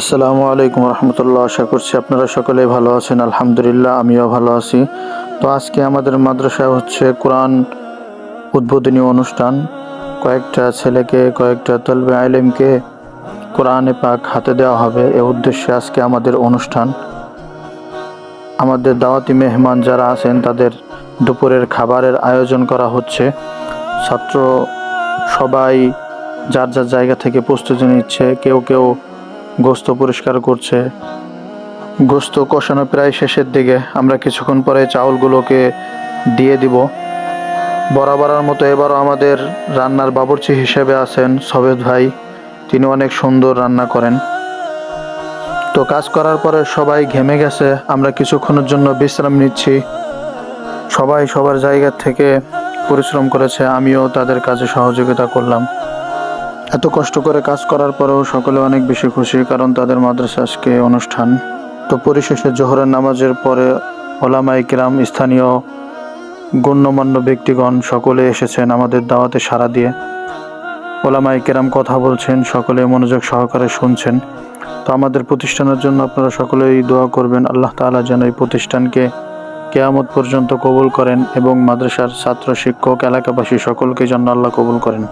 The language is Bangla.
আসসালামু আলাইকুম রহমতুল্লাহ। আশা করছি আপনারা সকলেই ভালো আছেন। আলহামদুলিল্লাহ, আমিও ভালো আছি। তো আজকে আমাদের মাদ্রাসায় হচ্ছে কোরআন উদ্বোধনী অনুষ্ঠান। কয়েকটা ছেলেকে, কয়েকটা তলবে আইলেমকে কোরআনে পাক হাতে দেওয়া হবে। এ উদ্দেশ্যে আজকে আমাদের অনুষ্ঠান। আমাদের দাওয়াতি মেহমান যারা আছেন, তাদের দুপুরের খাবারের আয়োজন করা হচ্ছে। ছাত্র সবাই যার যার জায়গা থেকে প্রস্তুতি নিচ্ছে। কেউ কেউ গোস্ত পরিষ্কার করছে। গোস্ত কষানো প্রায় শেষের দিকে। আমরা কিছুক্ষণ পরে চাউলগুলোকে দিয়ে দিব। বরাবরের মতো এবারও আমাদের রান্নার বাবুর্চি হিসেবে আছেন সবেদ ভাই। তিনি অনেক সুন্দর রান্না করেন। তো কাজ করার পরে সবাই ঘেমে গেছে। আমরা কিছুক্ষণের জন্য বিশ্রাম নিচ্ছি। সবাই সবার জায়গা থেকে পরিশ্রম করেছে। আমিও তাদের কাজে সহযোগিতা করলাম। এত কষ্ট করে কাজ করার পরেও সকলে অনেক বেশি খুশি, কারণ তাদের মাদ্রাসা আজকে অনুষ্ঠান। তো পরিশেষে জোহরের নামাজের পরে ওলামা ইকরাম স্থানীয় গণ্যমান্য ব্যক্তিগণ সকলে এসেছেন আমাদের দাওয়াতে সাড়া দিয়ে। ওলামা ইকরাম কথা বলছেন, সকলে মনোযোগ সহকারে শুনছেন। তো আমাদের প্রতিষ্ঠানের জন্য আপনারা সকলেই দোয়া করবেন, আল্লাহ তাআলা যেন এই প্রতিষ্ঠানকে কেয়ামত পর্যন্ত কবুল করেন এবং মাদ্রাসার ছাত্র, শিক্ষক, এলাকাবাসী সকলকে যেন আল্লাহ কবুল করেন।